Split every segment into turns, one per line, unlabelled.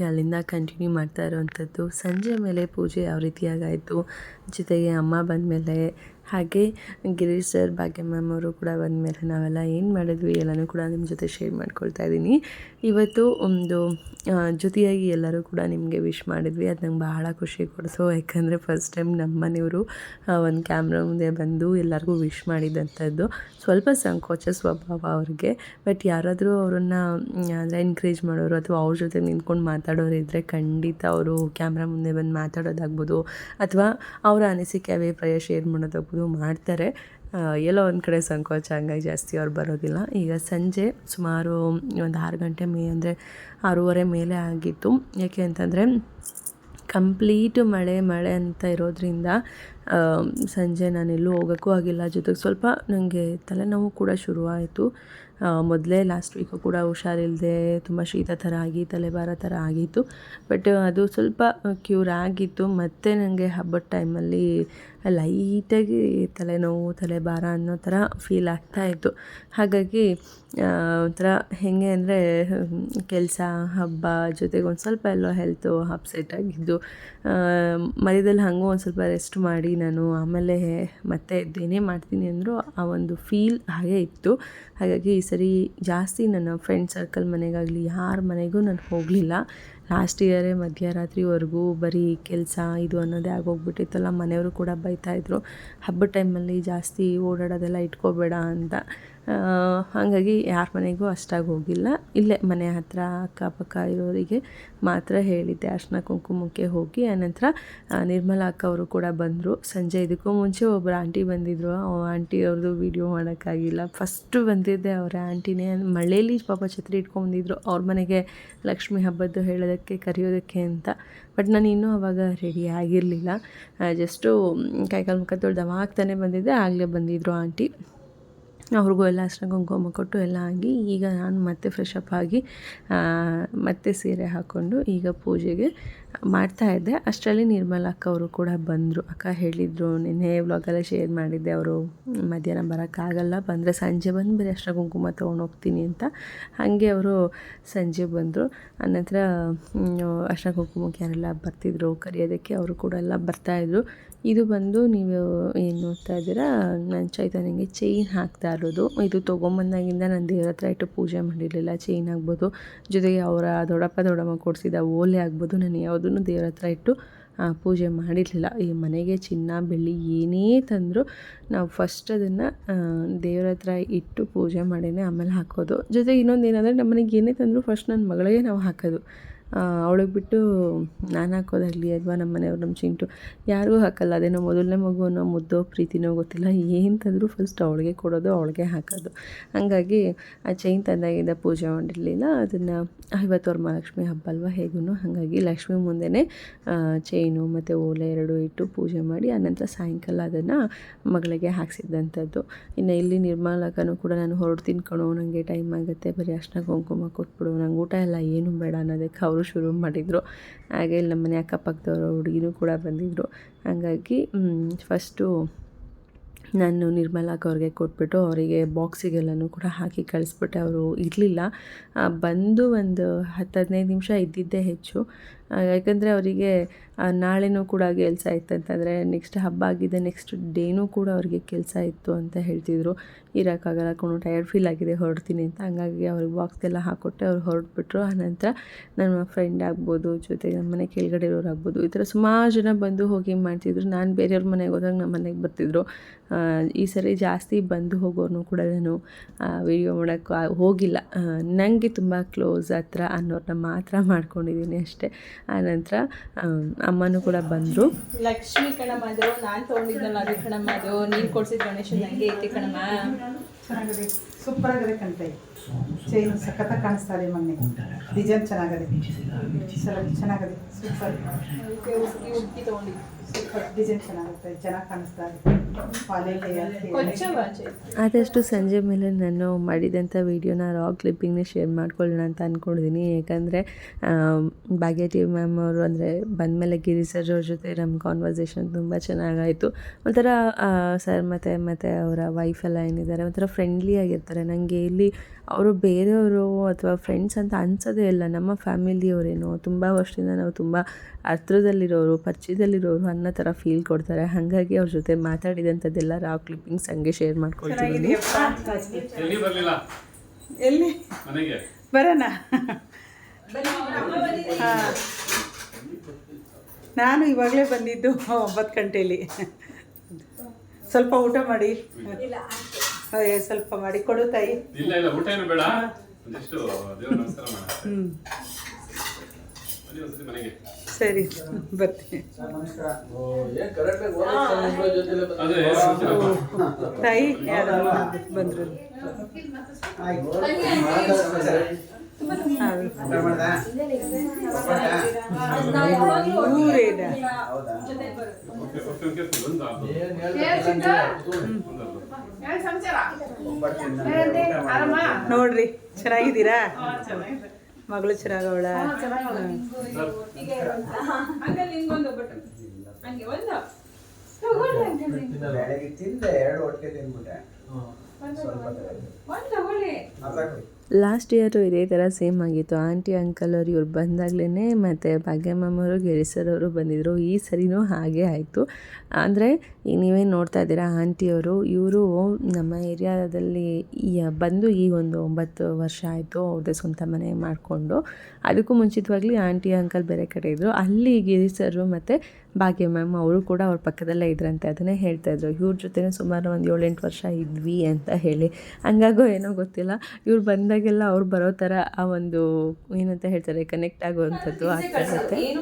ಅಲ್ಲಿಂದ ಕಂಟಿನ್ಯೂ ಮಾಡ್ತಾ ಇರೋವಂಥದ್ದು. ಸಂಜೆ ಮೇಲೆ ಪೂಜೆ ಯಾವ ರೀತಿಯಾಗಾಯಿತು? ಜೊತೆಗೆ ಅಮ್ಮ ಬಂದಮೇಲೆ ಹಾಗೆ ಗಿರೀಶ್ ಸರ್, ಭಾಗ್ಯ ಮ್ಯಾಮ್ ಅವರು ಕೂಡ ಬಂದಮೇಲೆ ನಾವೆಲ್ಲ ಏನು ಮಾಡಿದ್ವಿ ಎಲ್ಲನೂ ಕೂಡ ನಿಮ್ಮ ಜೊತೆ ಶೇರ್ ಮಾಡ್ಕೊಳ್ತಾ ಇದ್ದೀನಿ. ಇವತ್ತು ಒಂದು ಜೊತೆಯಾಗಿ ಎಲ್ಲರೂ ಕೂಡ ನಿಮಗೆ ವಿಶ್ ಮಾಡಿದ್ವಿ. ಅದು ನಂಗೆ ಬಹಳ ಖುಷಿ ಕೊಡ್ತು. ಯಾಕಂದರೆ ಫಸ್ಟ್ ಟೈಮ್ ನಮ್ಮ ಮನೆಯವರು ಒಂದು ಕ್ಯಾಮ್ರಾ ಮುಂದೆ ಬಂದು ಎಲ್ಲರಿಗೂ ವಿಶ್ ಮಾಡಿದಂಥದ್ದು ಸ್ವಲ್ಪ ಸಂಕೋಚ ಸ್ವಭಾವ ಅವ್ರಿಗೆ. ಬಟ್ ಯಾರಾದರೂ ಅವರನ್ನು ಅಂದರೆ ಎನ್ಕರೇಜ್ ಮಾಡೋರು ಅಥವಾ ಅವ್ರ ಜೊತೆ ನಿಂತ್ಕೊಂಡು ಮಾತಾಡೋರು ಇದ್ದರೆ ಖಂಡಿತ ಅವರು ಕ್ಯಾಮ್ರಾ ಮುಂದೆ ಬಂದು ಮಾತಾಡೋದಾಗ್ಬೋದು. ಅಥವಾ ಅವರ ಅನಿಸಿಕೆ ಅಭಿಪ್ರಾಯ ಶೇರ್ ಮಾಡೋದಾಗ್ಬೋದು. ಮಾಡ್ತಾರೆ. ಎಲ್ಲೋ ಒಂದು ಕಡೆ ಸಂಕೋಚ, ಹಂಗಾಗಿ ಜಾಸ್ತಿ ಅವ್ರು ಬರೋದಿಲ್ಲ. ಈಗ ಸಂಜೆ ಸುಮಾರು ಒಂದು ಆರು ಗಂಟೆ ಮೇ, ಅಂದರೆ ಆರೂವರೆ ಮೇಲೆ ಆಗಿತ್ತು. ಯಾಕೆ ಅಂತಂದರೆ ಕಂಪ್ಲೀಟ್ ಮಳೆ ಮಳೆ ಅಂತ ಇರೋದ್ರಿಂದ ಸಂಜೆ ಸಂಜೆ ನಾನೆಲ್ಲೂ ಹೋಗೋಕ್ಕೂ ಆಗಿಲ್ಲ. ಜೊತೆಗೆ ಸ್ವಲ್ಪ ನನಗೆ ತಲೆನೋವು ಕೂಡ ಶುರುವಾಯಿತು. ಮೊದಲೇ ಲಾಸ್ಟ್ ವೀಕು ಕೂಡ ಹುಷಾರಿಲ್ಲದೆ ತುಂಬ ಶೀತ ಥರ ಆಗಿ, ತಲೆಭಾರ ಥರ ಆಗಿತ್ತು. ಬಟ್ ಅದು ಸ್ವಲ್ಪ ಕ್ಯೂರ್ ಆಗಿತ್ತು. ಮತ್ತೆ ನನಗೆ ಹಬ್ಬದ ಟೈಮಲ್ಲಿ ಲೈಟಾಗಿ ತಲೆನೋವು, ತಲೆಭಾರ ಅನ್ನೋ ಥರ ಫೀಲ್ ಆಗ್ತಾ ಇತ್ತು. ಹಾಗಾಗಿ ಒಂಥರ ಹೇಗೆ ಅಂದರೆ, ಕೆಲಸ, ಹಬ್ಬ ಜೊತೆಗೆ ಒಂದು ಸ್ವಲ್ಪ ಎಲ್ಲೋ ಹೆಲ್ತು ಅಪ್ಸೆಟ್ ಆಗಿದ್ದು ಮಧ್ಯದಲ್ಲಿ ಹಾಗೂ ಒಂದು ಸ್ವಲ್ಪ ರೆಸ್ಟ್ ಮಾಡಿ ನಾನು ಆಮೇಲೆ ಮತ್ತೆ ಏನೇ ಮಾಡ್ತೀನಿ ಅಂದರೂ ಆ ಒಂದು ಫೀಲ್ ಹಾಗೆ ಇತ್ತು. ಹಾಗಾಗಿ ಈ ಸರಿ ಜಾಸ್ತಿ ನನ್ನ ಫ್ರೆಂಡ್ ಸರ್ಕಲ್ ಮನೆಗಾಗಲಿ, ಯಾರ ಮನೆಗೂ ನಾನು ಹೋಗಲಿಲ್ಲ. ಲಾಸ್ಟ್ ಇಯರೇ ಮಧ್ಯರಾತ್ರಿವರೆಗೂ ಬರೀ ಕೆಲಸ ಇದು ಅನ್ನೋದೇ ಆಗೋಗ್ಬಿಟ್ಟಿತ್ತಲ್ಲ, ಮನೆಯವರು ಕೂಡ ಬೈತಾಯಿದ್ರು ಹಬ್ಬದ ಟೈಮಲ್ಲಿ ಜಾಸ್ತಿ ಓಡಾಡೋದೆಲ್ಲ ಇಟ್ಕೋಬೇಡ ಅಂತ. ಹಾಗಾಗಿ ಯಾರ ಮನೆಗೂ ಅಷ್ಟಾಗಿ ಹೋಗಿಲ್ಲ. ಇಲ್ಲೇ ಮನೆ ಹತ್ತಿರ ಅಕ್ಕಪಕ್ಕ ಇರೋರಿಗೆ ಮಾತ್ರ ಹೇಳಿದ್ದೆ. ಅರ್ಶನ ಕುಂಕುಮಕ್ಕೆ ಹೋಗಿ, ಆನಂತರ ನಿರ್ಮಲಾ ಅಕ್ಕ ಅವರು ಕೂಡ ಬಂದರು. ಸಂಜೆ ಇದಕ್ಕೂ ಮುಂಚೆ ಒಬ್ಬರು ಆಂಟಿ ಬಂದಿದ್ದರು ಆಂಟಿ ಅವ್ರದ್ದು ವೀಡಿಯೋ ಮಾಡೋಕ್ಕಾಗಿಲ್ಲ. ಫಸ್ಟು ಬಂದಿದ್ದೆ ಅವರ ಆಂಟಿನೇ. ಮಳೇಲಿ ಪಾಪ ಛತ್ರಿ ಇಟ್ಕೊಂಡ್ಬಂದಿದ್ರು ಅವ್ರ ಮನೆಗೆ ಲಕ್ಷ್ಮಿ ಹಬ್ಬದ್ದು ಹೇಳೋದಕ್ಕೆ, ಕರೆಯೋದಕ್ಕೆ ಅಂತ. ಬಟ್ ನಾನು ಇನ್ನೂ ಅವಾಗ ರೆಡಿ ಆಗಿರಲಿಲ್ಲ. ಜಸ್ಟು ಕೈಕಾಲು ಮುಖ ತೊಳ್ದು ಬಂದಿದ್ದೆ. ಆಗಲೇ ಬಂದಿದ್ದರು ಆಂಟಿ. ಅವ್ರಿಗೂ ಎಲ್ಲ ಅರ್ಶಿನ ಕುಂಕುಮ ಕೊಟ್ಟು ಎಲ್ಲ ಆಗಿ ಈಗ ನಾನು ಮತ್ತೆ ಫ್ರೆಶ್ ಅಪ್ ಆಗಿ ಮತ್ತೆ ಸೀರೆ ಹಾಕ್ಕೊಂಡು ಈಗ ಪೂಜೆಗೆ ಮಾಡ್ತಾ ಇದ್ದೆ. ಅಷ್ಟರಲ್ಲಿ ನಿರ್ಮಲ ಅಕ್ಕ ಅವರು ಕೂಡ ಬಂದರು. ಅಕ್ಕ ಹೇಳಿದರು, ನಿನ್ನೆ ವ್ಲಾಗೆಲ್ಲ ಶೇರ್ ಮಾಡಿದ್ದೆ. ಅವರು ಮಧ್ಯಾಹ್ನ ಬರೋಕ್ಕಾಗಲ್ಲ ಬಂದರೆ ಸಂಜೆ ಬಂದು ಬರೀ ಅಷ್ಟರ ಕುಂಕುಮ ಹೋಗ್ತೀನಿ ಅಂತ. ಹಾಗೆ ಅವರು ಸಂಜೆ ಬಂದರು. ಆನಂತರ ಅಷ್ಟರ ಕುಂಕುಮಕ್ಕೆ ಯಾರೆಲ್ಲ ಬರ್ತಿದ್ರು? ಕರೆಯೋದಕ್ಕೆ ಅವರು ಕೂಡ ಎಲ್ಲ ಬರ್ತಾಯಿದ್ರು ಇದು ಬಂದು ನೀವು ಏನು ನೋಡ್ತಾ ಇದ್ದೀರಾ? ನಾನು ಚೈತನ್ಯಗೆ ಚೈನ್ ಹಾಕ್ತಾ ಇರೋದು. ಇದು ತೊಗೊಂಬಂದಾಗಿಂದ ನಾನು ದೇವ್ರ ಹತ್ರ ಇಟ್ಟು ಪೂಜೆ ಮಾಡಿರಲಿಲ್ಲ. ಚೈನ್ ಆಗ್ಬೋದು. ಜೊತೆಗೆ ಅವರ ದೊಡ್ಡಪ್ಪ, ದೊಡ್ಡಮ್ಮ ಕೊಡಿಸಿದ ಓಲೆ ಆಗ್ಬೋದು. ನಾನು ಯಾವುದನ್ನು ದೇವ್ರ ಹತ್ರ ಇಟ್ಟು ಪೂಜೆ ಮಾಡಿರಲಿಲ್ಲ. ಈ ಮನೆಗೆ ಚಿನ್ನ, ಬೆಳ್ಳಿ ಏನೇ ತಂದರೂ ನಾವು ಫಸ್ಟ್ ಅದನ್ನು ದೇವ್ರ ಹತ್ರ ಇಟ್ಟು ಪೂಜೆ ಮಾಡಿನೇ ಆಮೇಲೆ ಹಾಕೋದು. ಜೊತೆಗೆ ಇನ್ನೊಂದು ಏನಂದರೆ ನಮ್ಮ ಮನೆಗೆ ಏನೇ ತಂದರೂ ಫಸ್ಟ್ ನನ್ನ ಮಗಳಿಗೆ ನಾವು ಹಾಕೋದು. ಅವಳಿಗೆ ಬಿಟ್ಟು ನಾನು ಹಾಕೋದಾಗಲಿ ಅಥವಾ ನಮ್ಮ ಮನೆಯವ್ರು ನಮ್ಮ ಚಿಂಟು ಯಾರಿಗೂ ಹಾಕಲ್ಲ. ಅದೇನೋ ಮೊದಲನೇ ಮಗು ಅನ್ನೋ ಮುದ್ದೋ ಪ್ರೀತಿನೋ ಗೊತ್ತಿಲ್ಲ. ಏನು ತಂದರೂ ಫಸ್ಟ್ ಅವಳಿಗೆ ಕೊಡೋದು, ಅವಳಿಗೆ ಹಾಕೋದು. ಹಾಗಾಗಿ ಆ ಚೈನ್ ತಂದಾಗಿಂದ ಪೂಜೆ ಮಾಡಿರಲಿಲ್ಲ ಅದನ್ನು ಇವತ್ತು ವರಮಹಾಲಕ್ಷ್ಮಿ ಹಬ್ಬ ಅಲ್ವಾ ಹೇಗೂ ಹಾಗಾಗಿ ಲಕ್ಷ್ಮಿ ಮುಂದೆನೇ ಚೈನು ಮತ್ತು ಓಲೆ ಎರಡು ಇಟ್ಟು ಪೂಜೆ ಮಾಡಿ ಆನಂತರ ಸಾಯಂಕಾಲ ಅದನ್ನು ಮಗಳಿಗೆ ಹಾಕ್ಸಿದ್ದಂಥದ್ದು ಇನ್ನು ಇಲ್ಲಿ ನಿರ್ಮಾಲಕನೂ ಕೂಡ ನಾನು ಹೊರಡು ತಿನ್ಕೊಳೋ ನನಗೆ ಟೈಮ್ ಆಗುತ್ತೆ, ಬರೀ ಅಷ್ಟನ್ನ ಕುಂಕುಮ ಕೊಟ್ಬಿಡು, ನಂಗೆ ಊಟ ಎಲ್ಲ ಏನು ಬೇಡ ಅನ್ನೋದಕ್ಕೆ ಅವರು ಶುರು ಮಾಡಿದರು. ಹಾಗೆ ಇಲ್ಲಿ ನಮ್ಮನೆ ಅಕ್ಕಪಕ್ಕದವರು ಹುಡುಗಿನೂ ಕೂಡ ಬಂದಿದ್ದರು ಹಾಗಾಗಿ ಫಸ್ಟು ನಾನು ನಿರ್ಮಲಾಕ್ ಅವ್ರಿಗೆ ಕೊಟ್ಬಿಟ್ಟು ಅವರಿಗೆ ಬಾಕ್ಸಿಗೆಲ್ಲನೂ ಕೂಡ ಹಾಕಿ ಕಳಿಸ್ಬಿಟ್ಟೆ. ಅವರು ಇರಲಿಲ್ಲ. ಬಂದು ಒಂದು ಹತ್ತು ಹದಿನೈದು ನಿಮಿಷ ಇದ್ದಿದ್ದೇ ಹೆಚ್ಚು. ಯಾಕಂದರೆ ಅವರಿಗೆ ನಾಳೆನೂ ಕೂಡ ಕೆಲಸ ಇತ್ತು ಅಂತಂದರೆ ನೆಕ್ಸ್ಟ್ ಹಬ್ಬ ಆಗಿದೆ ನೆಕ್ಸ್ಟ್ ಡೇನೂ ಕೂಡ ಅವರಿಗೆ ಕೆಲಸ ಇತ್ತು ಅಂತ ಹೇಳ್ತಿದ್ರು. ಇರೋಕ್ಕಾಗಲ್ಲ ಕಣೋ ಟಯರ್ಡ್ ಫೀಲ್ ಆಗಿದೆ, ಹೊರಡ್ತೀನಿ ಅಂತ. ಹಂಗಾಗಿ ಅವ್ರಿಗೆ ಬಾಕ್ಸ್ಗೆಲ್ಲ ಹಾಕ್ಕೊಟ್ಟೆ ಅವ್ರು ಹೊರಟ್ಬಿಟ್ರು ಆನಂತರ ನನ್ನ ಫ್ರೆಂಡ್ ಆಗ್ಬೋದು, ಜೊತೆಗೆ ನಮ್ಮ ಮನೆ ಕೆಳಗಡೆ ಇರೋರು ಆಗ್ಬೋದು, ಈ ಥರ ಸುಮಾರು ಜನ ಬಂದು ಹೋಗಿ ಮಾಡ್ತಿದ್ರು. ನಾನು ಬೇರೆಯವ್ರ ಮನೆಗೆ ಹೋದಾಗ ನಮ್ಮ ಮನೆಗೆ ಬರ್ತಿದ್ರು. ಈ ಸರಿ ಜಾಸ್ತಿ ಬಂದು ಹೋಗೋರು ಕೂಡ ನಾನು ವಿಡಿಯೋ ಮಾಡೋಕ್ಕೆ ಹೋಗಿಲ್ಲ. ನನಗೆ ತುಂಬ ಕ್ಲೋಸ್ ಹತ್ರ ಅನ್ನೋರನ್ನ ಮಾತ್ರ ಮಾಡ್ಕೊಂಡಿದ್ದೀನಿ ಅಷ್ಟೇ. ಆನಂತರ ಅಮ್ಮನೂ ಕೂಡ ಬಂದರು.
ಲಕ್ಷ್ಮಿ ಕಣಮ್ಮ ಅದು, ನಾನು ತೊಗೊಂಡಿದ್ದಲ್ಲ ಅದೇ ಕಣಮ್ಮ ಅದು. ನೀನು ಕೊಡಿಸಿದ ಗಣೇಶನ ಹಂಗೆ ಐತಿ ಕಣಮ್ಮ.
ಸೂಪರ್ ಆಗಿದೆ ಕಣ್ತೈ ಚೈನ್ ಸಖತ್ತಾಗಿ ಕಾಣಿಸ್ತಾ ಇದೆ ಮೊನ್ನೆ. ಡಿಸೈನ್ ಚೆನ್ನಾಗಿದೆ. ಸಲ ಚೆನ್ನಾಗಿದೆ. ಸೂಪರ್.
ಆದಷ್ಟು ಸಂಜೆ ಮೇಲೆ ನಾನು ಮಾಡಿದಂಥ ವೀಡಿಯೋನ ರಾ ಕ್ಲಿಪ್ಪಿಂಗ್ನೇ ಶೇರ್ ಮಾಡ್ಕೊಳ್ಳೋಣ ಅಂತ ಅಂದ್ಕೊಂಡಿದ್ದೀನಿ ಯಾಕಂದರೆ ಭಾಗ್ಯ ಟಿ ಮ್ಯಾಮ್ ಅವರು ಅಂದರೆ ಬಂದಮೇಲೆ ಗಿರಿ ಸರ್ ಅವ್ರ ಜೊತೆ ನಮ್ಮ ಕಾನ್ವರ್ಸೇಷನ್ ತುಂಬ ಚೆನ್ನಾಗಾಯಿತು. ಒಂಥರ ಸರ್ ಮತ್ತು ಮತ್ತು ಅವರ ವೈಫ್ ಎಲ್ಲ ಏನಿದ್ದಾರೆ ಒಂಥರ ಫ್ರೆಂಡ್ಲಿ ಆಗಿರ್ತಾರೆ. ಮಾಡ್ತಾರೆ ನನಗೆ ಇಲ್ಲಿ ಅವರು ಬೇರೆಯವರು ಅಥವಾ ಫ್ರೆಂಡ್ಸ್ ಅಂತ ಅನ್ಸೋದೇ ಇಲ್ಲ. ನಮ್ಮ ಫ್ಯಾಮಿಲಿಯವರೇನೋ ತುಂಬ ವರ್ಷದಿಂದ ನಾವು ತುಂಬ ಹತ್ರದಲ್ಲಿರೋರು ಪರಿಚಯದಲ್ಲಿರೋರು ಅನ್ನೋ ಥರ ಫೀಲ್ ಕೊಡ್ತಾರೆ. ಹಾಗಾಗಿ ಅವ್ರ ಜೊತೆ ಮಾತಾಡಿದಂಥದ್ದೆಲ್ಲ ರಾವ್ ಕ್ಲಿಪ್ಪಿಂಗ್ಸ್ ಹಂಗೆ ಶೇರ್ ಮಾಡ್ಕೊಳ್ತೀನಿ
ಎಲ್ಲಿ ಬರ್ಲಿಲ್ಲ?
ಎಲ್ಲಿ?
ಮನೆಗೆ.
ಬರೋಣ. ಹಾಂ. ನಾನು ಇವಾಗಲೇ ಬಂದಿದ್ದು ಒಂಬತ್ತು ಗಂಟೆಯಲ್ಲಿ ಸ್ವಲ್ಪ ಊಟ ಮಾಡಿ. ಸ್ವಲ್ಪ ಮಾಡಿ ಕೊಡು ತಾಯಿ.
ಇಲ್ಲ ಇಲ್ಲ ಊಟ ಏನು ಬೇಡ. ಒಂದಿಷ್ಟು ದೇವ್ರ ನಮಸ್ಕಾರ ಮಾಡ ಹ್ಮ್.
ಸರಿ ಬರ್ತೀನಿ.
ಅದೇ
ತಾಯಿ ಯಾರು ಬಂದರು? ನೋಡ್ರಿ ಚೆನ್ನಾಗಿದ್ದೀರಾ? ಮಗಳು ಚೆನ್ನಾಗವಳ?
ಬೆಳಗ್ಗೆ ತಿಂದೆ ಎರಡು ಒಟ್ಟಿಗೆ ತಿಂದ್ಬಿಟ್ಟೆ. ಸ್ವಲ್ಪ
ಒಂದು ತಗೊಳ್ಳಿ
ಲಾಸ್ಟ್ ಇಯರು ಇದೇ ಥರ ಸೇಮ್ ಆಗಿತ್ತು. ಆಂಟಿ ಅಂಕಲ್ ಅವರು ಇವ್ರು ಬಂದಾಗಲೇ ಮತ್ತು ಭಾಗ್ಯಮ್ಮವರು ಗಿರಿಸರ್ ಅವರು ಬಂದಿದ್ದರು ಈ ಸರಿನೂ ಹಾಗೆ ಆಯಿತು. ಅಂದರೆ ಈಗ ನೀವೇ ನೋಡ್ತಾ ಇದ್ದೀರಾ ಆಂಟಿಯವರು ಇವರು ನಮ್ಮ ಏರಿಯಾದಲ್ಲಿ ಬಂದು ಈಗ ಒಂದು ಒಂಬತ್ತು ವರ್ಷ ಆಯಿತು ಅವ್ರದ್ದೇ ಸ್ವಂತ ಮನೆ ಮಾಡಿಕೊಂಡು. ಅದಕ್ಕೂ ಮುಂಚಿತವಾಗಲಿ ಆಂಟಿ ಅಂಕಲ್ ಬೇರೆ ಕಡೆ ಇದ್ದರು ಅಲ್ಲಿ ಗಿರಿಸರು ಮತ್ತು ಭಾಗ್ಯ ಮ್ಯಾಮ್ ಅವರು ಕೂಡ ಅವ್ರ ಪಕ್ಕದಲ್ಲೇ ಇದ್ರಂತೆ ಅದನ್ನೇ ಹೇಳ್ತಾಯಿದ್ರು ಇವ್ರ ಜೊತೆ ಸುಮಾರು ಒಂದು ಏಳೆಂಟು ವರ್ಷ ಇದ್ವಿ ಅಂತ ಹೇಳಿ. ಹಂಗಾಗೋ ಏನೋ ಗೊತ್ತಿಲ್ಲ. ಇವ್ರು ಬಂದಾಗೆಲ್ಲ ಅವ್ರು ಬರೋ ಥರ ಆ ಒಂದು ಏನಂತ ಹೇಳ್ತಾರೆ ಕನೆಕ್ಟ್ ಆಗುವಂಥದ್ದು ಆಗ್ತಾ ಇರುತ್ತೆ.
ಈಗ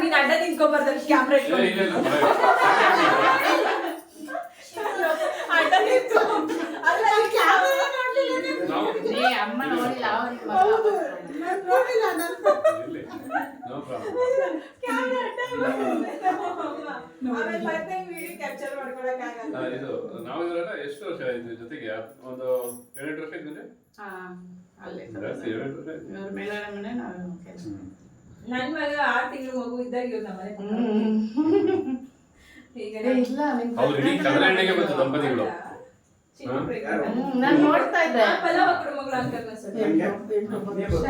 ನೀನ್ ಅಡ್ಡ ನಿಂತ್ಕೊಂಬಾರ್ದು ಕ್ಯಾಮ್ರಾ. ಅಡ್ಡ ನಿಂತು ಅಲ್ಲ ಕ್ಯಾಮ್ರಾ ನೋಡ್ಲಿಲ್ಲ. ಕ್ಯಾಮ್ರಾ ಅಡ್ಡ ಅಮ್ಮ. ಆಮೇಲೆ ಮತ್ತೆ ವಿಡಿಯೋ ಕ್ಯಾಪ್ಚರ್
ಇದು ಎಷ್ಟು ವರ್ಷ ಆಯ್ತು ಜೊತೆಗೆ? ಒಂದು ಏಳೆಂಟು ವರ್ಷ ಇದ್ಮೇಲೆ? ಜಾಸ್ತಿ ಏಳೆಂಟು ವರ್ಷ ನಾವು ಹ್ಮ್.
ನನ್ ಮಗ ಆರ್ ತಿಂಗಳು ಮಗು ಇದ್ದಾಗ ಇವ್ರು ನಮ್ಮ ಮನೆ ಈಗ
ಅವ್ರು ಇಡೀ ಕಡಲ ಎಣ್ಣೆಗೆ ಬಂತು ದಂಪತಿಗಳು.
ನಾನ್ ನೋಡ್ತಾ ಇದ್ದೆ.
ಪಲ್ಲವ ಮಗಳು ಅಂಕಲ್ ಸ್ವಲ್ಪ ಸ್ವಲ್ಪ.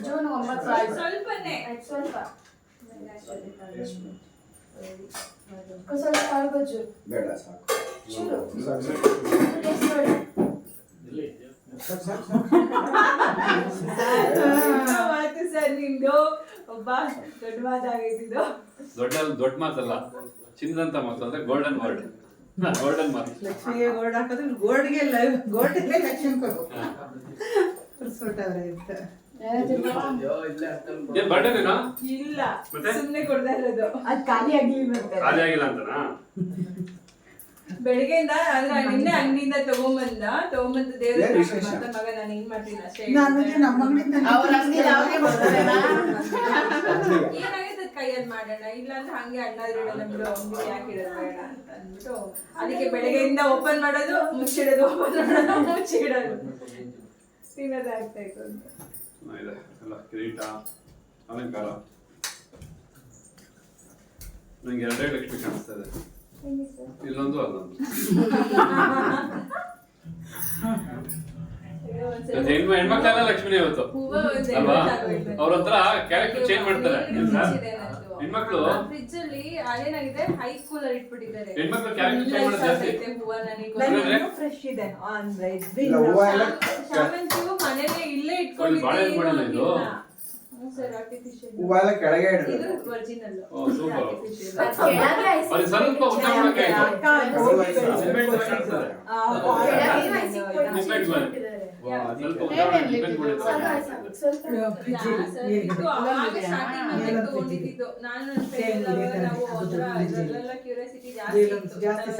ಜೂನ್ ಒಂಬತ್ತು ಆಯ್ತು.
ಸ್ವಲ್ಪನೇ.
ಸ್ವಲ್ಪ.
ಬೇಡ ಸಾಕು.
ಮಾತು ಸರ್ ನಿಮ್ದು ಒಬ್ಬ ದೊಡ್ಡ ಮಾತಾಗೈತಿದ್ದು
ದೊಡ್ಡ ದೊಡ್ಡ ಮಾತಲ್ಲ ಚಿನ್ನದಂತ ಮಾತು ಅಂದ್ರೆ ಗೋಲ್ಡನ್ ವರ್ಡ್ ಗೋಲ್ಡನ್ ಮಾತು
ಲಕ್ಷ್ಮಿಗೆ ಗೋಲ್ಡ್ ಹಾಕಿದ್ರೆ ಗೋಲ್ಡ್ಗೆ ಲೈವ್ ಗೋಲ್ಡ್ಗೆ ಲಕ್ಷ್ಮಿ
ಇಲ್ಲ ಸುಮ್ಮನೆ ಕೊಡ್ತಾ ಇರೋದು. ಅದು ಖಾಲಿ ಆಗ್ಲಿ ಅಂತ
ಖಾಲಿ ಆಗಿಲ್ಲ ಅಂತನಾ?
ಬೆಳಿಗ್ಗೆಯಿಂದ ಅಂದ್ರೆ ನಿನ್ನೆ ಅಂಗಡಿಯಿಂದ ತಗೊಂಬಂದ ತಗೊಂಬಂದ ದೇವ್ರ? ಮಗ ನಾನು ಏನ್ ಮಾಡ್ತೀನಿ ಅಷ್ಟೇ ಏನಾಗೈತೆ ಕೈಯಲ್ಲಿ ಮಾಡೋಣ ಇಲ್ಲ ಅಂದ್ರೆ ಹಂಗೆ ಅಣ್ಣ ಇರೋಣ ಬಿಡು ಯಾಕೆ ಇಡೋದು ಬೇಡ ಅಂತ ಅಂದ್ಬಿಟ್ಟು ಅದಕ್ಕೆ ಬೆಳಗ್ಗೆಯಿಂದ ಓಪನ್ ಮಾಡೋದು ಮುಚ್ಚಿಡೋದು ಓಪನ್ ಮಾಡೋದು ಮುಚ್ಚಿಡೋದು. ತಿನ್ನೋದಾಗ್ತಾ ಇತ್ತು ಅಂತ.
ಕಿರೀಟ ಅಲಂಕಾರ. ನಂಗೆ ಎರಡೇ ಲಕ್ಷ್ಮಿ ಕಾಣಿಸ್ತಾ ಇದೆ. ಇಲ್ಲೊಂದು ಅಲ್ಲೊಂದು ಹೆಣ್ಣು ಹೆಣ್ಮಕ್ಳೆಲ್ಲ ಲಕ್ಷ್ಮಿನೇ ಇವತ್ತು. ಅಲ್ವಾ?
ಅವ್ರ
ಹತ್ರ ಕ್ಯಾರೆಕ್ಟರ್ ಚೇಂಜ್ ಮಾಡ್ತಾರೆ. ಹೆಣ್ಮಕ್ಳು
ಫ್ರಿಜ್ ಅಲ್ಲಿ ಅದೇನಾಗಿದೆ? High cooler ಇಟ್ಬಿಟ್ಟಿದ್ದಾರೆ.
ಹೆಣ್ಮಕ್ಳು ಕ್ಯಾರೆಕ್ಟರ್ ಚೇಂಜ್ ಮಾಡೋದು ಜಾಸ್ತಿ.
ಫ್ರೆಶ್ ಇದೆ. ಅಂದ್ರೆ
ಇಲ್ಲ ಹೂವು ಎಲ್ಲ
ಶಾಮಂತಿ ಮನೇಲೆ ಇಲ್ಲೇ
ಇದು?
ಹೂವೆಲ್ಲ ಕೆಳಗೆ ಇಡಬೇಕು
ಓ,
ಐಸ್
ಅದು ಸ್ವಲ್ಪ ಸಿಮೆಂಟ್ ತರ. ವಾ, ಮಾಡಿ
ಕ್ಯೂರಿಯಾಸಿಟಿ ಜಾಸ್ತಿ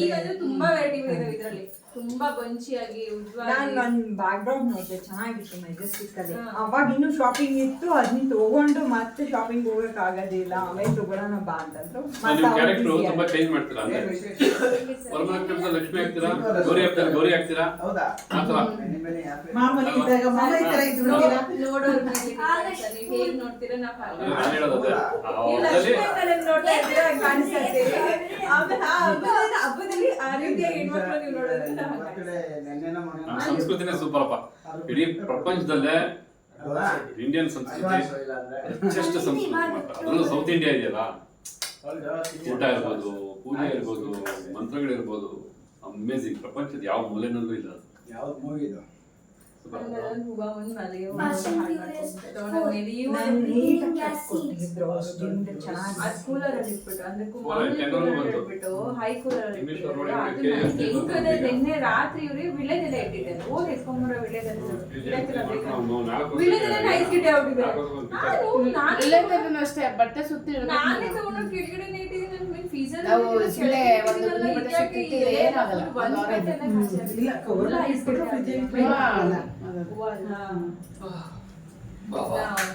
ಈಗ ತುಂಬಾ ವೆರೈಟಿ ಇದೆ ಇದರಲ್ಲಿ. ತುಂಬಾ ಬಂಚಿಯಾಗಿ
ನಾನು ನನ್ನ ಬ್ಯಾಕ್ಗ್ರೌಂಡ್ ನೋಡಿದೆ ಚೆನ್ನಾಗಿತ್ತು ಮೆಜೆಸ್ಟಿಕ್ ಅಲ್ಲಿ. ಅವಾಗ ಇನ್ನು ಶಾಪಿಂಗ್ ಇತ್ತು ಅದನ್ನ ತಗೊಂಡು ಮತ್ತೆ ಶಾಪಿಂಗ್ ಹೋಗಕ್ ಆಗೋದಿಲ್ಲ. ಆಮೇಲೆ ತಗೊಳ್ಳೋಣ ಬಾ ಅಂತಂದ್ರು.
ತುಂಬಾ ಚೇಂಜ್ ಮಾಡ್ತೀರಾ ಲಕ್ಷ್ಮಿ ಆಗ್ತೀರಾ? ಗೌರಿ ಆಗ್ತೀರಾ ಗೌರಿ ಆಗ್ತೀರಾ?
ಹೌದಾ?
ಮಾಮೂಲಿ ಇದ್ದಾಗ ಇದ್ದು
ನೋಡೋರ್ ಹೇಗ್ ನೋಡ್ತೀರಾ? ನಾವ್ ಕಾಣಿಸ್ತಾ ಹಬ್ಬದಲ್ಲಿ ಹಬ್ಬದಲ್ಲಿ ಆ ರೀತಿಯಾಗಿ ಹೆಣ್ಮಕ್ಳು ನೀವು ನೋಡೋದ್ರಿಂದ
ನಿಮ್ಮ
ಸಂಸ್ಕೃತಿನೇ ಸೂಪರಪ್ಪ. ಇಡೀ ಪ್ರಪಂಚದಲ್ಲೇ ಇಂಡಿಯನ್ ಸಂಸ್ಕೃತಿ
ಅಡ್ವಾನ್ಸ್ ಇಲ್ಲ ಅಂದ್ರೆ.
ಶ್ರೇಷ್ಠ ಸಂಸ್ಕೃತಿ ಅದರಲ್ಲೂ ಸೌತ್ ಇಂಡಿಯಾ ಇದೆಯಲ್ಲ? ಊಟ ಇರ್ಬೋದು ಪೂಜೆ ಇರ್ಬೋದು ಮಂತ್ರಗಳಿರ್ಬೋದು ಅಮೇಝಿಂಗ್ ಪ್ರಪಂಚದ ಯಾವ ಮೂಲೆನಲ್ಲೂ ಇಲ್ಲ.
ಯಾವ್ದು ಮೂವಿ ಇದು?
ನಿನ್ನೆ ರಾತ್ರಿ
ಇಲ್ಲಂತಂದ್ರೂ ಅಷ್ಟೇ ಬಟ್ಟೆ ಸುತ್ತಿ
ನಾನೇ ಕೆಳಗಡೆನೆ ಇಟ್ಟಿದ್ದೀನಿ ನನ್ನ ಮೇಲೆ ಫೀಸರ್
ನಾವು ಒಂದು ಏನಾಗಲ್ಲ.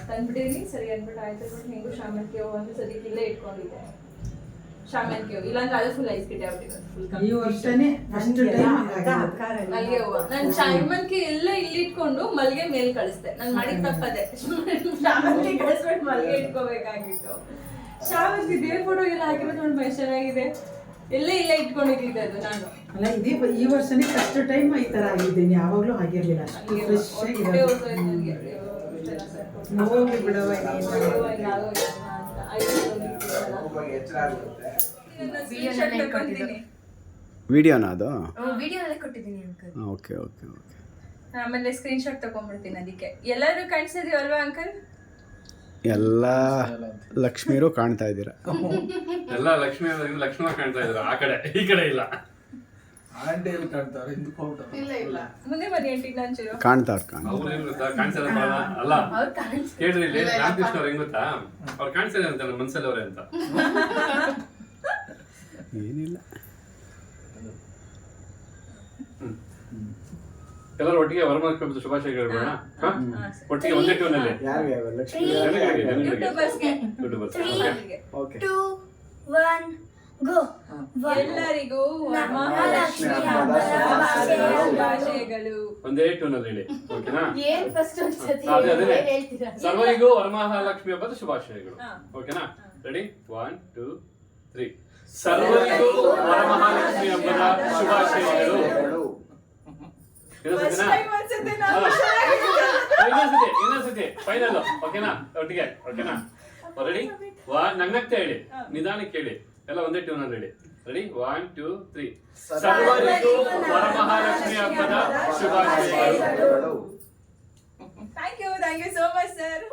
ತಂದ್ಬಿಟ್ಟಿದೀನಿ ಸರಿ ಅಂದ್ಬಿಟ್ಟು ಆಯ್ತು ಅಂದ್ಬಿಟ್ಟು ಹೆಂಗು ಶಾಮಂತಿಗೆ ಹೂವು ಒಂದು ಸರಿ ಇಲ್ಲೇ ಇಟ್ಕೊಂಡಿದ್ದೆ. ಶಾಮಂತಿಗೆ ಹೂವು ಇಲ್ಲಾಂದ್ರೆ ಅದು ಫುಲ್ ಐಸ್ ಕಿಟ್ಟೆ
ಈ ವರ್ಷನೇ ಫಸ್ಟ್
ಮಲ್ಲಿಗೆ ಹೂವು ನಾನು ಶಾಮಂತಿಗೆ ಎಲ್ಲ ಇಲ್ಲಿ ಇಟ್ಕೊಂಡು ಮಲ್ಲಿಗೆ ಮೇಲ್ ಕಳಿಸ್ದೆ. ನಾನು ಮಾಡಿ ತಪ್ಪದೆ. ಶಾಮಂತಿ ಕಳಿಸ್ಬಿಟ್ಟು ಮಲ್ಗೆ ಇಟ್ಕೋಬೇಕಾಗಿತ್ತು. ಶಾಮಂತಿ ದೇವ್ ಫೋಟೋ ಎಲ್ಲ ಹಾಕಿರೋದು ನೋಡಿ ಎಷ್ಟು ಚೆನ್ನಾಗಿದೆ ಎಲ್ಲ ಇಲ್ಲ ಇಟ್ಕೊಂಡಿದ್ದೆ ಅದು ನಾನು.
ಅಲ್ಲ ಇದೇ ಈ ವರ್ಷನೇ ಫಸ್ಟ್ ಟೈಮ್ ಈ ತರ ಆಗಿದ್ದೀನಿ. ಯಾವಾಗ್ಲೂ ಆಗಿರ್ಲಿಲ್ಲ ಫ್ರೆಶ್
ಇಷ್ಟೆಲ್ಲ ಸಾಕು.
ಬಿಡವ
ವಿಡಿಯೋನಾ ಅದು?
ವಿಡಿಯೋನಲ್ಲೇ ಕೊಟ್ಟಿದ್ದೀನಿ ಅಂಕಲ್.
ಓಕೆ ಓಕೆ ಓಕೆ
ಆಮೇಲೆ ಸ್ಕ್ರೀನ್ ಶಾಟ್ ತಗೊಂಡ್ಬಿಡ್ತೀನಿ ಅದಕ್ಕೆ. ಎಲ್ಲರೂ ಕಾಣಿಸಿದೀವಲ್ವಾ ಅಂಕಲ್?
ಎಲ್ಲ ಲಕ್ಷ್ಮಿಯರು ಕಾಣ್ತಾ ಇದ್ದೀರಾ?
ಎಲ್ಲ ಲಕ್ಷ್ಮಿ ಲಕ್ಷ್ಮಣ ಕಾಣ್ತಾ ಇದ್ರು ಆ ಕಡೆ ಈ ಕಡೆ ಇಲ್ಲ.
ಆಂಟಿ ಎಲ್ಲಿ ಕಾಣ್ತಾರೆ? ಹಿಂದಕ್ಕೆ
ಇಲ್ಲ ಇಲ್ಲ.
ಮುಂದೆ ಬನ್ನಿ ಆಂಟಿ ನಾಂಚೂರು
ಕಾಣ್ತಾವ್ರು ಕಾಣ್ತಾ
ಅವ್ರು ಏನ್ ಗೊತ್ತಾ? ಕಾಣಿಸಲ್ಲ ಬರಲ್ಲ ಅಲ್ಲ ಕೇಳ್ರಿ ಇಲ್ಲಿ ರಾಮಕೃಷ್ಣ ಅವ್ರು ಹೆಂಗ್ ಗೊತ್ತಾ? ಅವ್ರು ಕಾಣಿಸಿದೆ ಅಂತ ನಮ್ಮ ಮನ್ಸಲ್ಲಿ ಅವ್ರೆ ಅಂತ.
ಏನಿಲ್ಲ.
ಎಲ್ಲರೂ ಒಟ್ಟಿಗೆ ವರಮಹಾಲಕ್ಷ್ಮಿ ಶುಭಾಶಯ ಹೇಳ್ಬೋಣ ಹಾ? ಒಟ್ಟಿಗೆ ಒಂದೇ ಟ್ಯೂನಲ್ಲಿ
ಯಾರಿಗೆ Lakshmi
YouTubers
Three.
Okay
okay
two one go
ಎಲ್ಲರಿಗೂ
ವರಮಹಾಲಕ್ಷ್ಮಿ
ಹಬ್ಬದ
ಹಬ್ಬದ
ಶುಭಾಶಯಗಳು.
ಒಂದೇ ಟ್ಯೂನಲ್ಲಿ ಹೇಳಿ. ಓಕೆನಾ
ಏನ್ ಫಸ್ಟ್ ಒಂದ್ಸತಿ
ಅದೇ ಅದೇ
ಹೇಳ್ತೀರಾ?
ಸರ್ವರಿಗೂ ವರಮಹಾಲಕ್ಷ್ಮಿ ಹಬ್ಬದ ಶುಭಾಶಯಗಳು. ಓಕೆನಾ ರೆಡಿ ಒನ್ ಟೂ ತ್ರೀ ಸರ್ವರಿಗೂ ವರಮಹಾಲಕ್ಷ್ಮಿ ಹಬ್ಬದ ಶುಭಾಶಯಗಳು
ಫಸ್ಟ್
ಇನ್ನೊಂದ್ಸತಿನಾ?
ಟೈಮ್ ಅನ್ಸುತ್ತೆ ನಾನು
ಹಾ. ಇನ್ನೊಂದ್ಸತಿ ಫೈನಲ್ ಓಕೆನಾ ಒಟ್ಟಿಗೆ ಓಕೆನಾ ರೆಡಿ ವಾ ನಗ್ನಗ್ತಾ ಹೇಳಿ. ನಿಧಾನಕ್ಕೆ ಹೇಳಿ. ಎಲ್ಲ ಒಂದೇ ಟ್ಯೂನ್ ಅಲ್ಲಿ ಹೇಳಿ. ರೆಡಿ ಒನ್ ಟೂ ತ್ರೀ ಸರ್ವರಿಗೂ ವರಮಹಾಲಕ್ಷ್ಮಿ ಹಬ್ಬದ ಶುಭಾಶಯಗಳು.
Thank you thank you so much sir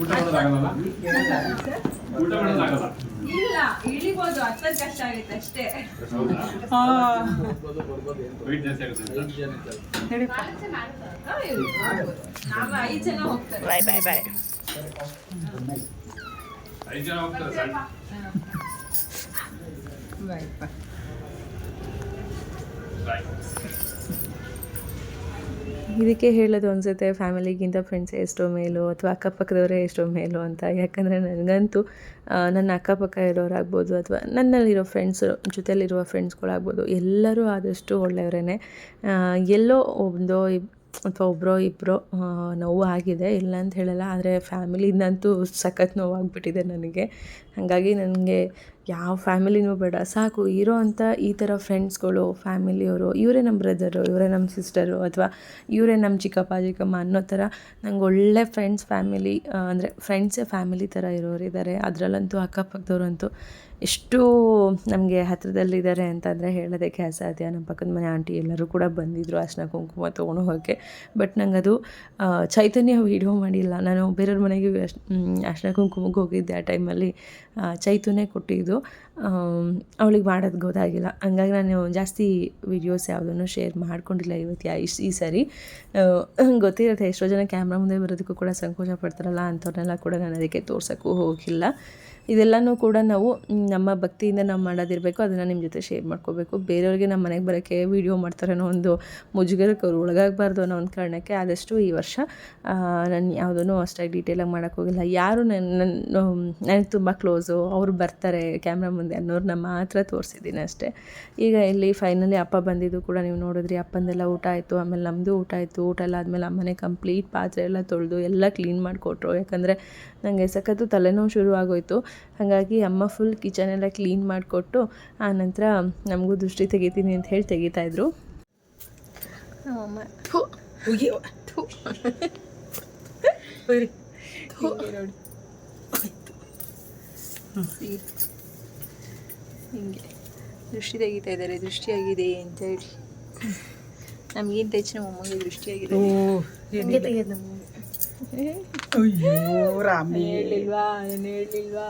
ಊಟ ಮಾಡೋದಾಗಲ್ಲ
ಇಲ್ಲ ಇಳಿಬೋದು ಹತ್ತದ್ ಕಷ್ಟ ಆಗುತ್ತೆ ಅಷ್ಟೇ. ನಾವು ಐದು ಜನ ಹೋಗ್ತಾರೆ.
ಬಾಯ್ ಬಾಯ್ ಬಾಯ್
ಐದು ಜನ ಹೋಗ್ತಾರೆ. ಸಣ್ಣ ಬಾಯ್
ಇದಕ್ಕೆ ಹೇಳೋದು ಅನಿಸುತ್ತೆ, ಫ್ಯಾಮಿಲಿಗಿಂತ ಫ್ರೆಂಡ್ಸ್ ಎಷ್ಟೋ ಮೇಲು ಅಥವಾ ಅಕ್ಕಪಕ್ಕದವರೇ ಎಷ್ಟೋ ಮೇಲು ಅಂತ. ಯಾಕಂದರೆ ನನಗಂತೂ ನನ್ನ ಅಕ್ಕಪಕ್ಕ ಇರೋರಾಗ್ಬೋದು ಅಥವಾ ನನ್ನಲ್ಲಿರೋ ಫ್ರೆಂಡ್ಸ್ ಜೊತೆಯಲ್ಲಿರುವ ಫ್ರೆಂಡ್ಸ್ಗಳಾಗ್ಬೋದು ಎಲ್ಲರೂ ಆದಷ್ಟು ಒಳ್ಳೆಯವರೇ ಎಲ್ಲೋ ಒಂದು ಅಥವಾ ಒಬ್ಬರೋ ಇಬ್ಬರೋ ನೋವು ಆಗಿದೆ, ಇಲ್ಲ ಅಂತ ಹೇಳಲ್ಲ, ಆದರೆ ಫ್ಯಾಮಿಲಿಂದಂತೂ ಸಖತ್ ನೋವಾಗ್ಬಿಟ್ಟಿದೆ ನನಗೆ. ಹಾಗಾಗಿ ನನಗೆ ಯಾವ ಫ್ಯಾಮಿಲಿನೂ ಬೇಡ. ಸಾಕು, ಇರೋ ಅಂಥ ಈ ಥರ ಫ್ರೆಂಡ್ಸ್ಗಳು, ಫ್ಯಾಮಿಲಿಯವರು, ಇವರೇ ನಮ್ಮ ಬ್ರದರು, ಇವರೇ ನಮ್ಮ ಸಿಸ್ಟರು ಅಥವಾ ಇವರೇ ನಮ್ಮ ಚಿಕ್ಕಪ್ಪ, ಚಿಕ್ಕಮ್ಮ ಅನ್ನೋ ಥರ ನಂಗೆ ಒಳ್ಳೆ ಫ್ರೆಂಡ್ಸ್ ಫ್ಯಾಮಿಲಿ ಅಂದರೆ ಫ್ರೆಂಡ್ಸೇ ಫ್ಯಾಮಿಲಿ ಥರ ಇರೋರಿದ್ದಾರೆ. ಅದರಲ್ಲಂತೂ ಅಕ್ಕಪಕ್ಕದವ್ರಂತೂ ಎಷ್ಟು ನಮಗೆ ಹತ್ರದಲ್ಲಿದ್ದಾರೆ ಅಂತಂದರೆ ಹೇಳೋದಕ್ಕೆ ಅಸಾಧ್ಯ. ನಮ್ಮ ಪಕ್ಕದ ಮನೆ ಆಂಟಿ ಎಲ್ಲರೂ ಕೂಡ ಬಂದಿದ್ದರು ಅರ್ಶಿನ ಕುಂಕುಮ ತೊಗೊಂಡು ಹೋಗೋಕ್ಕೆ. ಬಟ್ ನಂಗೆ ಅದು ಚೈತನ್ಯ ವೀಡಿಯೋ ಮಾಡಿಲ್ಲ. ನಾನು ಬೇರೆಯವ್ರ ಮನೆಗೆ ಅರ್ಶಿನ ಕುಂಕುಮಕ್ಕೆ ಹೋಗಿದ್ದೆ ಆ ಟೈಮಲ್ಲಿ ಚೈತನ್ಯ ಕೊಟ್ಟಿದ್ದು. ಅವಳಿಗೆ ಮಾಡೋದು ಗೊತ್ತಾಗಿಲ್ಲ. ಹಂಗಾಗಿ ನಾನು ಜಾಸ್ತಿ ವಿಡಿಯೋಸ್ ಯಾವುದನ್ನು ಶೇರ್ ಮಾಡ್ಕೊಂಡಿಲ್ಲ ಇವತ್ತು ಯಾ ಇಷ್ಟು ಈ ಸರಿ. ಗೊತ್ತಿರುತ್ತೆ, ಎಷ್ಟೋ ಜನ ಕ್ಯಾಮ್ರಾ ಮುಂದೆ ಬರೋದಕ್ಕೂ ಕೂಡ ಸಂಕೋಚ ಪಡ್ತಾರಲ್ಲ ಅಂಥವ್ರನ್ನೆಲ್ಲ ಕೂಡ ನಾನು ಅದಕ್ಕೆ ತೋರ್ಸೋಕ್ಕೂ ಹೋಗಿಲ್ಲ. ಇದೆಲ್ಲನೂ ಕೂಡ ನಾವು ನಮ್ಮ ಭಕ್ತಿಯಿಂದ ನಾವು ಮಾಡೋದಿರಬೇಕು, ಅದನ್ನು ನಿಮ್ಮ ಜೊತೆ ಶೇರ್ ಮಾಡ್ಕೋಬೇಕು. ಬೇರೆಯವ್ರಿಗೆ ನಮ್ಮ ಮನೆಗೆ ಬರೋಕ್ಕೆ ವೀಡಿಯೋ ಮಾಡ್ತಾರೆ ಅನ್ನೋ ಒಂದು ಮುಜುಗರಕ್ಕೆ ಅವ್ರು ಒಳಗಾಗಬಾರ್ದು ಅನ್ನೋ ಒಂದು ಕಾರಣಕ್ಕೆ ಆದಷ್ಟು ಈ ವರ್ಷ ನಾನು ಯಾವುದೂ ಅಷ್ಟಾಗಿ ಡೀಟೇಲಾಗಿ ಮಾಡೋಕ್ಕೋಗಿಲ್ಲ ಯಾರು ನನ್ನ ನನಗೆ ತುಂಬ ಕ್ಲೋಸು ಅವರು ಬರ್ತಾರೆ ಕ್ಯಾಮ್ರಾ ಮುಂದೆ. ಅನ್ನೋರನ್ನ ಮಾತ್ರ ತೋರಿಸಿದ್ದೀನಿ ಅಷ್ಟೇ. ಈಗ ಇಲ್ಲಿ ಫೈನಲಿ ಅಪ್ಪ ಬಂದಿದ್ದು ಕೂಡ ನೀವು ನೋಡಿದ್ರಿ ಅಪ್ಪಂದೆಲ್ಲ ಊಟ ಆಯಿತು ಆಮೇಲೆ ನಮ್ಮದು ಊಟ ಆಯಿತು ಊಟ ಎಲ್ಲ ಆದಮೇಲೆ ಅಮ್ಮನೆ ಕಂಪ್ಲೀಟ್ ಪಾತ್ರೆ ಎಲ್ಲ ತೊಳೆದು ಎಲ್ಲ ಕ್ಲೀನ್ ಮಾಡಿಕೊಟ್ರು. ಯಾಕಂದರೆ ನನಗೆ ಸಖತ್ತು ತಲೆನೋವು ಶುರು ಆಗೋಯಿತು. ಹಾಗಾಗಿ ಅಮ್ಮ ಫುಲ್ ಕಿಚನ್ ಎಲ್ಲ ಕ್ಲೀನ್ ಮಾಡಿಕೊಟ್ಟು ಆನಂತರ ನಮಗೂ ದೃಷ್ಟಿ ತೆಗಿತೀನಿ ಅಂತ ಹೇಳಿ ತೆಗಿತಾಯಿದ್ರು ನೋಡಿ. ಹಿಂಗೆ ದೃಷ್ಟಿ ತೆಗಿತಾ ಇದ್ದಾರೆ ದೃಷ್ಟಿಯಾಗಿದೆ ಅಂತ ಹೇಳಿ ನಮಗಿಂತ ಹೆಚ್ಚಿನ ನಮ್ಮ ಅಮ್ಮಗೆ ದೃಷ್ಟಿಯಾಗಿದೆ ಹೇಳಿಲ್ವಾ ನಾನು ಹೇಳಿಲ್ವಾ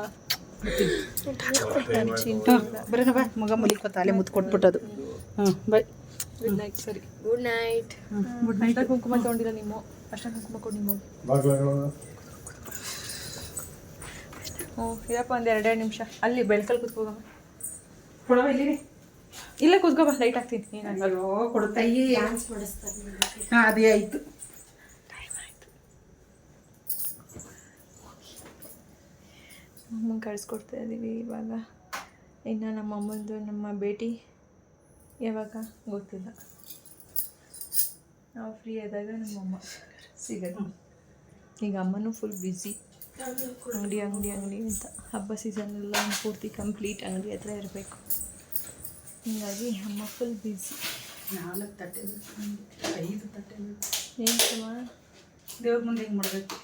ಬರೋಣ ಬಾ ಮಗ ಮುಲಿಕೋ ಅಲ್ಲೇ ಮುತ್ತು ಕೊಟ್ಬಿಟ್ಟದು. ಹ್ಞೂ ಬೈ
ಗುಡ್ ನೈಟ್ ಸರಿ ಗುಡ್ ನೈಟ್ ಗುಡ್ ನೈಟ್ ಕುಂಕುಮ ತಗೊಂಡಿಲ್ಲ ನಿಮ್ಮ ಅಷ್ಟ ಕುಂಕುಮ ಕೊಡಿ ನಿಮ್ಮ. ಹ್ಞೂ ಇರಪ್ಪ ಒಂದು ಎರಡೆರಡು ನಿಮಿಷ. ಅಲ್ಲಿ ಬೆಳ್ಕಲ್ಲಿ ಕೂತ್ಕೋಗಮ್ಮ.
ಕೊಡವ ಇಲ್ಲಿ
ಇಲ್ಲೇ ಕೂತ್ಕೋಬ ಲೈಟ್ ಹಾಕ್ತೀನಿ. ನೀನು
ಡ್ಯಾನ್ಸ್ ಕೊಡ್ತಾಯಿ ಹಾಂ ಅದೇ ಆಯಿತು.
ಅಮ್ಮಂಗೆ ಕಳಿಸ್ಕೊಡ್ತಾ ಇದ್ದೀವಿ ಇವಾಗ. ಇನ್ನು ನಮ್ಮ ಅಮ್ಮಂದು ನಮ್ಮ ಭೇಟಿ ಯಾವಾಗ? ಗೊತ್ತಿಲ್ಲ. ನಾವು ಫ್ರೀ ಆದಾಗ ನಮ್ಮಮ್ಮ ಸಿಗೋದು ಈಗ ಅಮ್ಮನೂ ಫುಲ್ ಬ್ಯುಸಿ ಅಂಗಡಿ ಅಂಗಡಿ ಅಂಗಡಿ ಅಂತ. ಹಬ್ಬ ಸೀಸನ್ ಎಲ್ಲ ಪೂರ್ತಿ ಕಂಪ್ಲೀಟ್ ಅಂಗಡಿ ಹತ್ರ ಇರಬೇಕು. ಹೀಗಾಗಿ ಅಮ್ಮ ಫುಲ್ ಬ್ಯುಸಿ
ನಾಲ್ಕು ತಟ್ಟೆ ಬೇಕು ಐದು ತಟ್ಟೆ ಬೇಕು.
ಏನು
ದೇವ್ರ ಮುಂದೆ ಹಿಂಗೆ ಮಾಡಬೇಕು?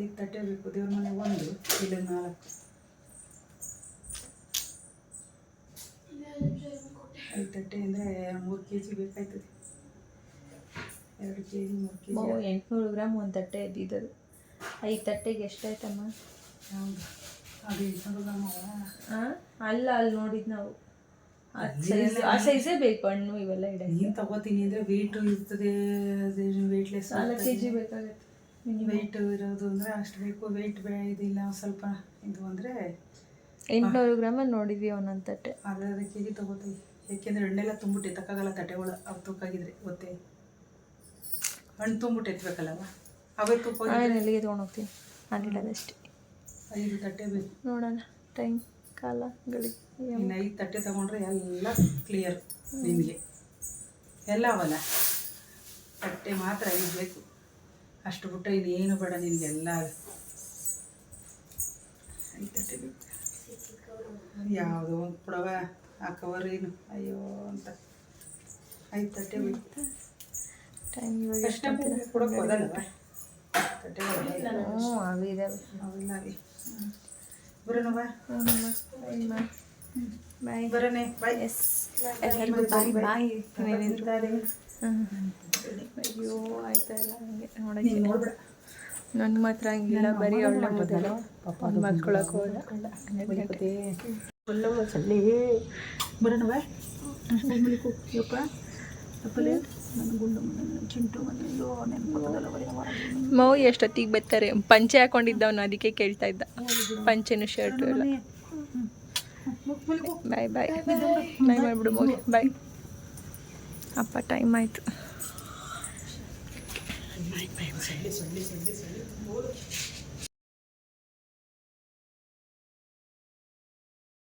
ಐದು ತಟ್ಟೆ ಬೇಕು ದೇವ್ರ ಮನೆ ಒಂದು ಇಲ್ಲಿ ನಾಲ್ಕು. ಐದು ತಟ್ಟೆ ಅಂದರೆ ಮೂರು ಕೆ ಜಿ ಬೇಕಾಯ್ತದೆ. ಎರಡು ಕೆ ಜಿ ಮೂರು ಕೆ
ಮಗು
ಜಿ
ಎಂಟುನೂರು ಗ್ರಾಮ್ ಒಂದು ತಟ್ಟೆ ಇದ್ದಿದ್ದದು ಐದು ತಟ್ಟೆಗೆ ಎಷ್ಟಾಯ್ತಮ್ಮ?
ಹೌದು. ಅದು ಎಂಟುನೂರು ಗ್ರಾಮ್
ಹಾಂ ಅಲ್ಲ ಅಲ್ಲಿ ನೋಡಿದ್ದು ನಾವು. ಆ ಸೈಜ್ ಬೇಕು ಹಣ್ಣು ಇವೆಲ್ಲ ಇಡಕ್ಕೆ.
ಏನು ತಗೋತೀನಿ ಅಂದರೆ ವೆಯ್ಟು ಇರ್ತದೆ ವೆಯ್ಟ್ಲೆಸ್
ನಾಲ್ಕು ಕೆ ಜಿ ಬೇಕಾಗುತ್ತೆ
ವೆಯ್ಟ್ ಇರೋದು ಅಂದರೆ ಅಷ್ಟು ಬೇಕು ವೆಯ್ಟ್ ಇದಿಲ್ಲ ಸ್ವಲ್ಪ ಇದು ಅಂದರೆ
ಎಂಟುನೂರು ಗ್ರಾಮಲ್ಲಿ ನೋಡಿದ್ವಿ ಒಂದೊಂದು ತಟ್ಟೆ.
ಅರ್ಧ ಕೆ ಜಿ ತಗೋತೀವಿ. ಯಾಕೆಂದರೆ ಹಣ್ಣೆಲ್ಲ ತುಂಬಿಟ್ಟು ತಕ್ಕಾಗಲ್ಲ ತಟ್ಟೆಗಳು ಅವು ತೂಕಾಗಿದ್ರೆ ಗೊತ್ತೇ? ಹಣ್ಣು ತುಂಬಿಟ್ಟು ಎತ್ತಬೇಕಲ್ಲವ
ಅವತ್ತು ಎಲ್ಲಿಗೆ ತೊಗೊಂಡೋಗ್ತೀನಿ ನಾನು ಇಡೋದಷ್ಟೇ
ಐದು ತಟ್ಟೆ ಬೇಕು.
ನೋಡೋಣ. ಟೈಮ್ ಕಾಲ ಗಳಿಗೆ
ಇನ್ನು ಐದು ತಟ್ಟೆ ತಗೊಂಡ್ರೆ ಎಲ್ಲ ಕ್ಲಿಯರ್ ನಿಮಗೆ. ಎಲ್ಲ ಅವಲ್ಲ. ತಟ್ಟೆ ಮಾತ್ರ ಐದು ಬೇಕು. ಅಷ್ಟು ಬಿಟ್ಟರೆ ಇನ್ನೇನು ಬೇಡ ನಿನಗೆಲ್ಲ ಐದು ತಟ್ಟೆ ಬೇಕು. ಯಾವುದೋ ಒಂದು ಪುಡವ ಆ ಕವರ್ ಏನು ಅಯ್ಯೋ ಅಂತ. ಐದು ತಟ್ಟೆ ಬೇಕು.
ಟೈಮ್ ಹ್ಞೂ ಅವು ಇದಾವೆ ಬಾಯ್
ಬರೋಣ ಬಾಯ್
ಎಸ್ ಎಲ್ಲರಿಗೂ ಬಾಯ್ ಬಾಯ್ ಅಯ್ಯೋ ಆಯ್ತಲ್ಲ ಹಂಗೆ ನೋಡೋಕ್ಕೆ. ನನ್ನ ಮಾತ್ರ ಹಂಗಿಲ್ಲ ಬರೀ ಅವಳ ಮೊದಲು ಮಲ್ಕೊಳಕ್ಕೆ ಹೋದ.
ಒಳ್ಳೆ ಚಲ್ಲಿ. ಬರೋಣವ ಮಲಿಕು
ಮೌ ಎಷ್ಟೊತ್ತಿಗೆ ಬರ್ತಾರೆ? ಪಂಚೆ ಹಾಕೊಂಡಿದ್ದವನು ಅದಕ್ಕೆ ಕೇಳ್ತಾ ಇದ್ದ. ಪಂಚೆನು ಶರ್ಟು ಎಲ್ಲ. ಬಾಯ್ ಬಾಯ್ ಬಾಯ್ ಮಾಡಿಬಿಡು ಮೌ ಬಾಯ್ ಅಪ್ಪ ಟೈಮ್ ಆಯಿತು.